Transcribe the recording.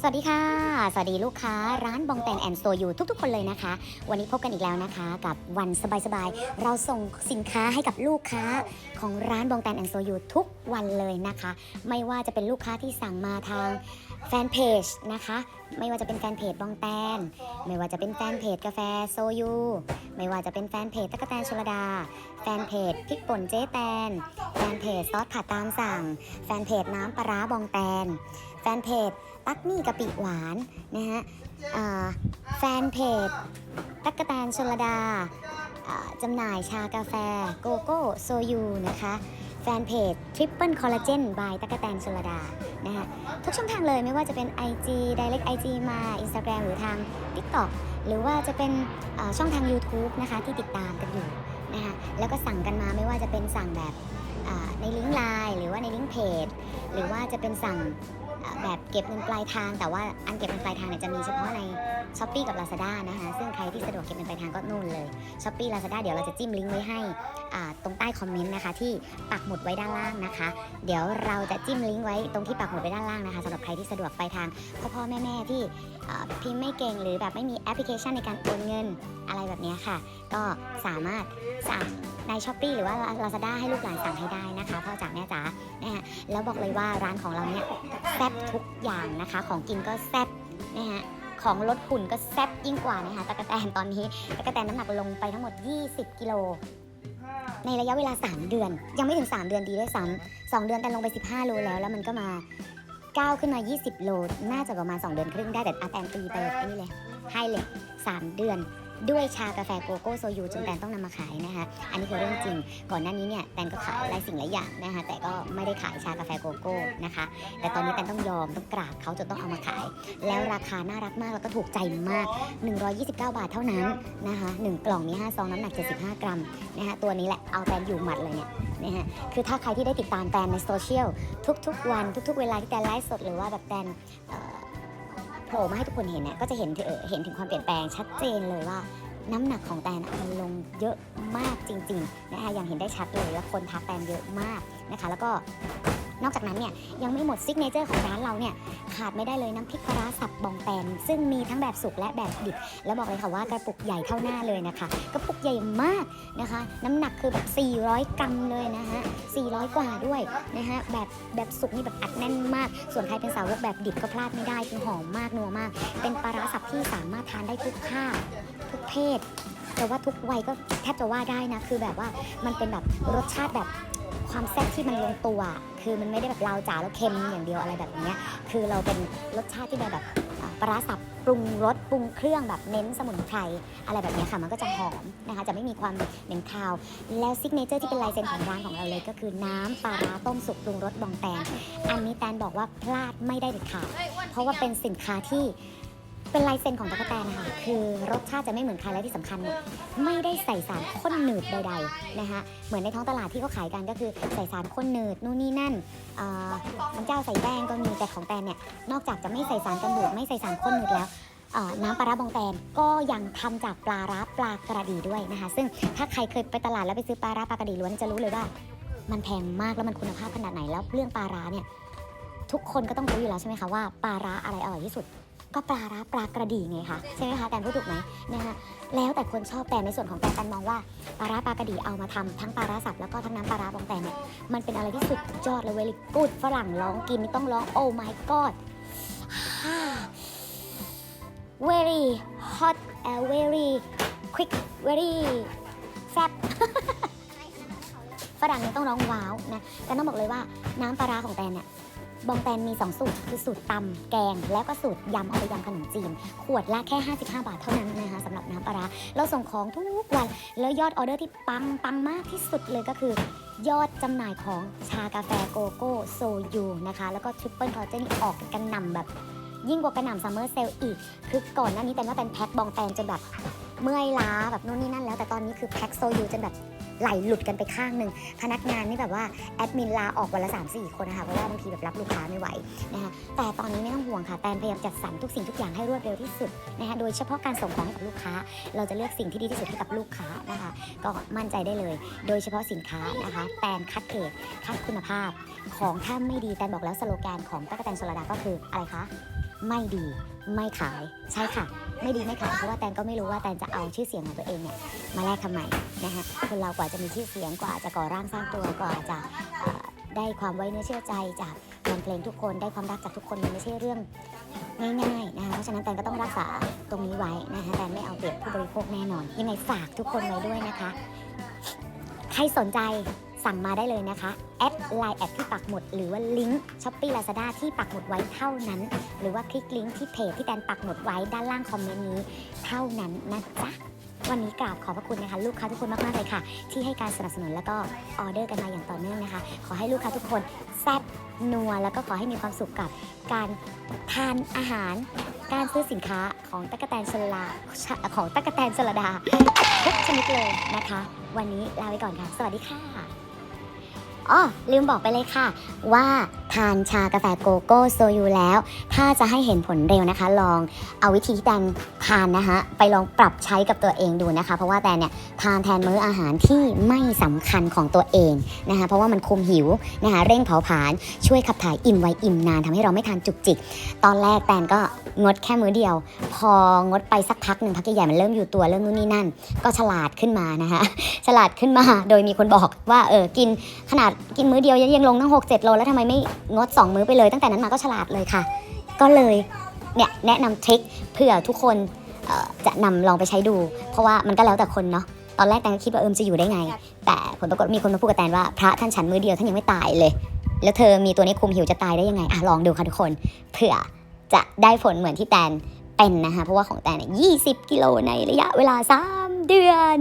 สวัสดีค่ะ สวัสดีลูกค้าร้านบองแตนแอนโซยูทุกๆ คนเลยนะคะ วันนี้พบกันอีกแล้วนะคะ กับวันสบายๆ เราส่งสินค้าให้กับลูกค้าของร้านบองแตนแอนโซยูทุกวันเลยนะคะ ไม่ว่าจะเป็นลูกค้าที่สั่งมาทางแฟนเพจนะคะไม่ว่าจะเป็นแฟนเพจบองแตน ไม่ว่าจะเป็นแฟนเพจกาแฟโซยู ไม่ว่าจะเป็นแฟนเพจตะกะแตนชลดา แฟนเพจพริกป่นเจ๊แตน แฟนเพจซอสผัดตามสั่ง แฟนเพจน้ำปลาร้าบองแตน แฟนเพจตักนี่กะปิหวานนะฮะแฟนเพจตักกะแตนชลดาอ่าจำหน่ายชากาแฟโกโก้โซยูนะคะ ฟนเพจ Triple Collagen by ตะกะแตนชลดานะฮะทุกช่องทางเลยไม่ว่าจะเป็น IG Direct IG มา Instagram หรือทาง TikTok หรือว่าจะเป็นช่องทาง YouTube นะคะที่ติดตามกันอยู่นะคะแล้วก็สั่งกันมาไม่ว่าจะเป็นสั่งแบบในลิงก์ไลน์หรือว่าในลิงก์เพจ หรือว่าจะเป็นสั่ง แบบเก็บเงินปลายทาง แต่ว่าอันเก็บเงินปลายทางเนี่ยจะมีเฉพาะใน s h อ p e e กับ Lazada นะคะซึ่งใครที่สะดวกเก็บเงินปลายทางก็นู่นเลย s h อ p e e Lazada เดี๋ยวเราจะจิ้มลิงก์ไว้ให้ตรงใต้คอมเมนต์นะคะที่ปักหมุดไว้ด้านล่างนะคะ เดี๋ยวเราจะจิ้มลิงก์ไว้ตรงที่ปักหมุดไว้ด้านล่างนะคะสำหรับใครที่สะดวกไปทางพ่อพ่อแม่แม่ที่พิมพ์ไม่เก่งหรือแบบไม่มีแอปพลิเคชันในการโอนเงินอะไรแบบนี้ค่ะ ก็สามารถสั่งใน s h อ p e e หรือว่า Lazada ให้ลูกหลานสั่งให้ได้นะคะพ่อจ๋าแม่จ๋านะคะแล้วบอกเลยว่าร้านของเราเนี่ยแซ่บทุกอย่างนะคะ ของกินก็แซ่บนะฮะของลดหุ่นก็แซ่บยิ่งกว่านะคะตะกะแตนตอนนี้ตะกะแตนน้ำหนักลงไปทั้งหมด 20 กิโล ในระยะเวลา 3 เดือน ยังไม่ถึง 3 เดือนดีด้วยซ้ำสองเดือนแต่ลงไป 15 โลแล้ว แล้วมันก็มาก้าวขึ้นมา 20 โล น่าจะประมาณ 2 เดือนครึ่งได้แต่อาแตนตีไปไอ้นี่เลยให้เลย 3 เดือน ด้วยชากาแฟโกโก้โซยูจนแตนต้องนำมาขายนะคะ อันนี้คือเรื่องจริง ก่อนหน้านี้เนี่ยแตนก็ขายหลายสิ่งหลายอย่างนะคะ แต่ก็ไม่ได้ขายชากาแฟโกโก้นะคะ แต่ตอนนี้แตนต้องยอมต้องกราบเขาจนต้องเอามาขาย แล้วราคาน่ารักมากแล้วก็ถูกใจมาก 129 บาทเท่านั้นนะคะหนึ่งกล่องมี5ซองน้ำหนัก 75 กรัมนะคะตัวนี้แหละเอาแตนอยู่หมัดเลยเนี่ยนะฮะคือถ้าใครที่ได้ติดตามแตนในโซเชียลทุกๆวันทุก ๆ เวลาที่แตนไลฟ์สดหรือว่าแบบแตนเอ่อ โผล่มาให้ทุกคนเห็นเนี่ยก็จะเห็นถึงเห็นถึงความเปลี่ยนแปลงชัดเจนเลยว่าน้ำหนักของแตนมันลงเยอะมากจริงๆนะคะอย่างเห็นได้ชัดเลยแล้วคนทักแตนเยอะมากนะคะ แล้วก็ นอกจากนั้นเนี่ยยังไม่หมดซิกเนเจอร์ของร้านเราเนี่ยขาดไม่ได้เลยน้ำพริกปลาร้าสับบองแตนซึ่งมีทั้งแบบสุกและแบบดิบ แล้วบอกเลยค่ะว่ากระปุกใหญ่เท่าหน้าเลยนะคะกระปุกใหญ่มากนะคะ น้ำหนักคือแบบ 400 กรัมเลยนะฮะ400 กว่าด้วยนะฮะแบบแบบสุกนี่แบบอัดแน่นมาก ส่วนใครเป็นสาวกแบบดิบก็พลาดไม่ได้คือหอมมากนัวมาก เป็นปลาร้าสับที่สามารถทานได้ทุกค่าทุกเพศแต่ว่าทุกวัยก็แทบจะว่าได้นะ คือแบบว่ามันเป็นแบบรสชาติแบบความแซ่บที่มันลงตัว คือมันไม่ได้แบบเลาจ๋าแล้วเค็มอย่างเดียวอะไรแบบนี้คือเราเป็นรสชาติที่แบบแบบปลาร้าสับปรุงรสปรุงเครื่องแบบเน้นสมุนไพรอะไรแบบนี้ค่ะมันก็จะหอมนะคะจะไม่มีความเหม็นคาว แล้วซิกเนเจอร์ที่เป็นลายเซ็นของร้านของเราเลยก็คือน้ำปลาร้าต้มสุกปรุงรสบองแตนอันนี้แตนบอกว่าพลาดไม่ได้เด็ดขาดเพราะว่าเป็นสินค้าที่ เป็นลายเซ็นของตะกแตนนะคะ คือรสชาติจะไม่เหมือนใครและที่สำคัญเนี่ยไม่ได้ใส่สารข้นหนืดใดๆนะคะ เหมือนในท้องตลาดที่เขาขายกันก็คือใส่สารข้นหนืดนู่นนี่นั่นเอ่อน้ำเจ้าใส่แป้งก็มีแต่ของแตนเนี่ยนอกจากจะไม่ใส่สารกันบูดไม่ใส่สารข้นหนืดแล้วน้ำปลาร้าบองแตนก็ยังทำจากปลาร้าปลากระดีด้วยนะคะ ซึ่งถ้าใครเคยไปตลาดแล้วไปซื้อปลาร้าปลากระดีล้วนจะรู้เลยว่า มันแพงมากแล้วมันคุณภาพขนาดไหนแล้วเรื่องปลาร้าเนี่ยทุกคนก็ต้องรู้อยู่แล้วใช่ไหมคะว่าปลาร้าอะไรอร่อยที่สุด ก็ปลาร้าปลากระดีไงคะใช่ไหมคะแตนพูดถูกไหมนะคะแล้วแต่คนชอบแต่ในส่วนของแตนแตนมองว่าปลาร้าปลากระดีเอามาทำทั้งปลาร้าสับแล้วก็ทั้งน้ำปลาร้าบองแตนเนี่ยมันเป็นอะไรที่สุดยอดเลยเวลิกูดฝรั่งร้องกินนี่ต้องร้องโอ้ my god very hot and very quick very แซ่บฝรั่งเนี่ยต้องร้องว้าวนะแต่ต้องบอกเลยว่าน้ำปลาร้าของแตนเนี่ย บองแตนมี 2 สูตร คือสูตรตำแกง แล้วก็สูตรยำเอาไปยำขนมจีน ขวดละแค่ 55 บาทเท่านั้นนะคะสำหรับน้ำปลาร้าเราส่งของทุกวัน แล้วยอดออเดอร์ที่ปังปังมากที่สุดเลยก็คือยอดจำหน่ายของชากาแฟโกโก้โซยูนะคะ แล้วก็ทริปเปิลคอลเจนี่ออกกันนำแบบ ยิ่งกว่ากระหน่ำซัมเมอร์เซลอีก คือก่อนหน้านี้แตนว่าแตนแพ็คบองแตนจนแบบเมื่อยล้าแบบนู่นนี่นั่นแล้วแต่ตอนนี้คือแพ็คโซยูจนแบบ ไหลหลุดกันไปข้างหนึ่งพนักงานนี่แบบว่าแอดมินลาออกวันละ 3 4 คนนะคะเพราะว่าบางทีแบบรับลูกค้าไม่ไหวนะคะแต่ตอนนี้ไม่ต้องห่วงค่ะแตนพยายามจัดสรรทุกสิ่งทุกอย่างให้รวดเร็วที่สุดนะคะโดยเฉพาะการส่งของให้กับลูกค้า เราจะเลือกสิ่งที่ดีที่สุดให้กับลูกค้านะคะก็มั่นใจได้เลย โดยเฉพาะสินค้านะคะแตนคัดเกรดคัดคุณภาพ ของถ้าไม่ดีแตนบอกแล้วสโลแกนของตั๊กแตนโซลาดาก็คืออะไรคะ ไม่ดีไม่ขายใช่ค่ะ ไม่ดีไม่ขายเพราะว่าแตนก็ไม่รู้ว่าแตนจะเอาชื่อเสียงของตัวเองเนี่ยมาแลกทำไมนะคะคนเรากว่าจะมีชื่อเสียงกว่าจะก่อร่างสร้างตัวกว่าจะได้ความไว้เนื้อเชื่อใจจากแฟนเพลงทุกคนได้ความรักจากทุกคนมันไม่ใช่เรื่องง่ายๆนะคะเพราะฉะนั้นแตนก็ต้องรักษาตรงนี้ไว้นะคะแตนไม่เอาเปรียบผู้บริโภคแน่นอน ยังไงฝากทุกคนไว้ด้วยนะคะ ใครสนใจสั่งมาได้เลยนะคะแอด ไลน์แอดที่ปักหมุด หรือว่าลิงก์ช้อปปี้ลาซาด้าที่ปักหมุดไว้เท่านั้น หรือว่าคลิกลิงก์ที่เพจที่แตนปักหมุดไว้ด้านล่างคอมเมนต์นี้ เท่านั้นนะจ๊ะวันนี้กราบขอบพระคุณนะคะ ลูกค้าทุกคนมากๆเลยค่ะ ที่ให้การสนับสนุนแล้วก็ออเดอร์กันมาอย่างต่อเนื่องนะคะ ขอให้ลูกค้าทุกคนแซ่บนัวแล้วก็ขอให้มีความสุขกับการทานอาหาร การซื้อสินค้าของตั๊กแตนสลาของตั๊กแตนสลดาทุกชนิดเลยนะคะ วันนี้ลาไปก่อนค่ะ สวัสดีค่ะ อ๋อลืมบอกไปเลยค่ะ ว่าทานชากาแฟโกโก้โซยูแล้ว ถ้าจะให้เห็นผลเร็วนะคะ ลองเอาวิธีที่แตนทานนะคะไปลองปรับใช้กับตัวเองดูนะคะ เพราะว่าแตนเนี่ยทานแทนมื้ออาหารที่ไม่สำคัญของตัวเองนะคะเพราะว่ามันคุมหิวนะคะเร่งเผาผลาญช่วยขับถ่ายอิ่มไวอิ่มนานทำให้เราไม่ทานจุกจิก ตอนแรกแตนก็งดแค่มื้อเดียว พองดไปสักพักหนึ่งพักใหญ่ๆมันเริ่มอยู่ตัวเริ่มนู่นนี่นั่น ก็ฉลาดขึ้นมานะคะฉลาดขึ้นมาโดยมีคนบอกว่าเออกินขนาดกินมื้อเดียวยังลงตั้ง 6 7 โล แล้วทำไมไม่งด 2 มื้อไปเลย ตั้งแต่นั้นมาก็ฉลาดเลยค่ะ ก็เลยเนี่ยแนะนำทริคเผื่อทุกคนจะนำลองไปใช้ดู เพราะว่ามันก็แล้วแต่คนเนาะตอนแรกแตนคิดว่าเอิมจะอยู่ได้ไง แต่ผลปรากฏมีคนมาพูดกับแตนว่าพระท่านฉันมื้อเดียวท่านยังไม่ตายเลย แล้วเธอมีตัวนี้คุมหิวจะตายได้ยังไงอะลองดูค่ะทุกคนเผื่อจะได้ผลเหมือนที่แตนเป็นนะคะเพราะว่าของแตนเนี่ย20กิโลในระยะเวลา 3 เดือน